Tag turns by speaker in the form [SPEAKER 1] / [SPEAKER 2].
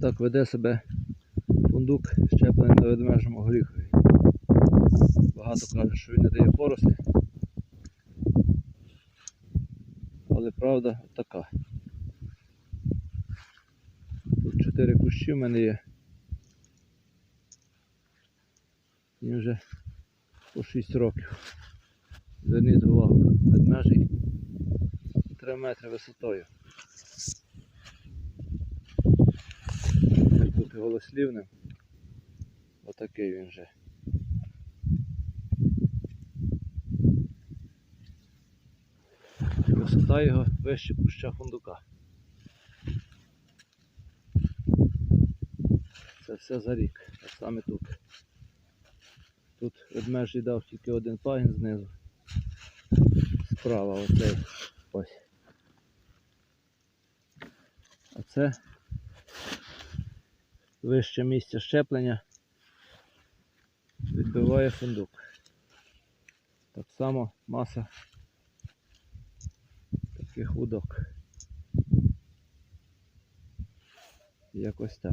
[SPEAKER 1] так веде себе фундук щеплений на ведмежому горіхові. Багато кажуть, що він не дає порости. Але правда така. Тут чотири кущі в мене є. Їм вже по 6 років. Зверніть увагу, ведмежий 3 метри висотою. Голослівним. Отакий він вже. Висота його вище куща фундука. Це все за рік, а саме тут. Тут ведмежий дав тільки один пагін знизу. Справа оцей ось. А це вище місце щеплення відбиває фундук. Так само маса таких вудок. Якось так.